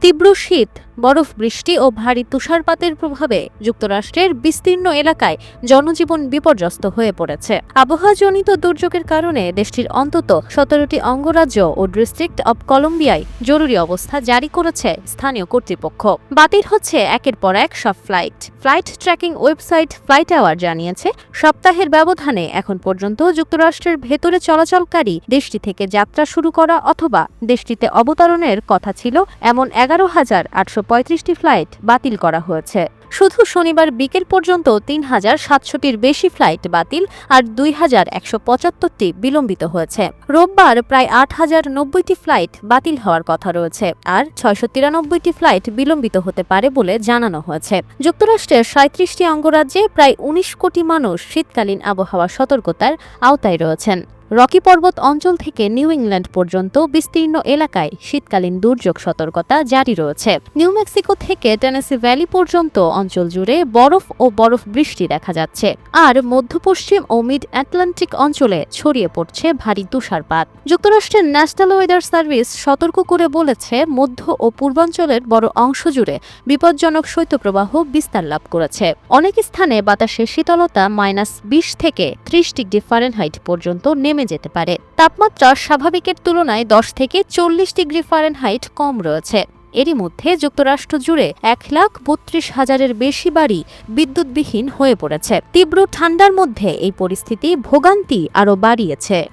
তীব্র শীত। বরফ, বৃষ্টি ও ভারী তুষারপাতের প্রভাবে যুক্তরাষ্ট্রের বিস্তীর্ণ এলাকায় জনজীবন বিপর্যস্ত হয়ে পড়েছে। আবহাওয়াজনিত দুর্যোগের কারণে দেশটির অন্তত সতেরোটি অঙ্গরাজ্য ও ডিস্ট্রিক্ট অব কলম্বিয়ায় জরুরি অবস্থা জারি করেছে স্থানীয় কর্তৃপক্ষ। বাতিল হচ্ছে একের পর এক সব flight. Flight tracking website FlightAware জানিয়েছে, সপ্তাহের ব্যবধানে এখন পর্যন্ত যুক্তরাষ্ট্রের ভেতরে চলাচলকারী দেশটি থেকে যাত্রা শুরু করা অথবা দেশটিতে অবতরণের কথা ছিল এমন এগারো হাজার আটশো পঁয়ত্রিশটি ফ্লাইট বাতিল করা হয়েছে। শুধু শনিবার বিকেল পর্যন্ত তিন হাজার সাতশোটির বেশি ফ্লাইট বাতিল আর দুই হাজার একশো পঁচাত্তরটি বিলম্বিত হয়েছে। রোববার প্রায় আট হাজার নব্বইটি ফ্লাইট বাতিল হওয়ার কথা রয়েছে আর ছয়শো তিরানব্বইটি ফ্লাইট বিলম্বিত হতে পারে বলে জানানো হয়েছে। যুক্তরাষ্ট্রের সাঁত্রিশটি অঙ্গরাজ্যে প্রায় উনিশ কোটি মানুষ শীতকালীন আবহাওয়া সতর্কতার আওতায় রয়েছেন। রকি পর্বত অঞ্চল থেকে নিউ ইংল্যান্ড পর্যন্ত বিস্তীর্ণ এলাকায় শীতকালীন দুর্যোগ সতর্কতা জারি রয়েছে। নিউ মেক্সিকো থেকে টেনেসি ভ্যালি পর্যন্ত অঞ্চল জুড়ে বরফ ও বরফ বৃষ্টি দেখা যাচ্ছে। আর মধ্য পশ্চিম ও মিড আটলান্টিক অঞ্চলে ছড়িয়ে পড়ছে ভারী তুষারপাত। যুক্তরাষ্ট্রের ন্যাশনাল ওয়েদার সার্ভিস সতর্ক করে বলেছে, মধ্য ও পূর্বাঞ্চলের বড় অংশ জুড়ে বিপজ্জনক শৈত্যপ্রবাহ বিস্তার লাভ করেছে। অনেক স্থানে বাতাসের শীতলতা মাইনাস বিশ থেকে ত্রিশ ডিগ্রি ফারেনহাইট পর্যন্ত নেমে যেতে পারে। তাপমাত্রা স্বাভাবিকের তুলনায় দশ থেকে চল্লিশ ডিগ্রি ফারেনহাইট কম রয়েছে। এরই মধ্যে যুক্তরাষ্ট্র জুড়ে এক লাখ বত্রিশ হাজারের বেশি বাড়ি বিদ্যুৎবিহীন হয়ে পড়েছে। তীব্র ঠান্ডার মধ্যে এই পরিস্থিতি ভোগান্তি আরও বাড়িয়েছে।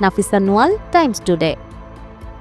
Nafisa Noyal, Times Today.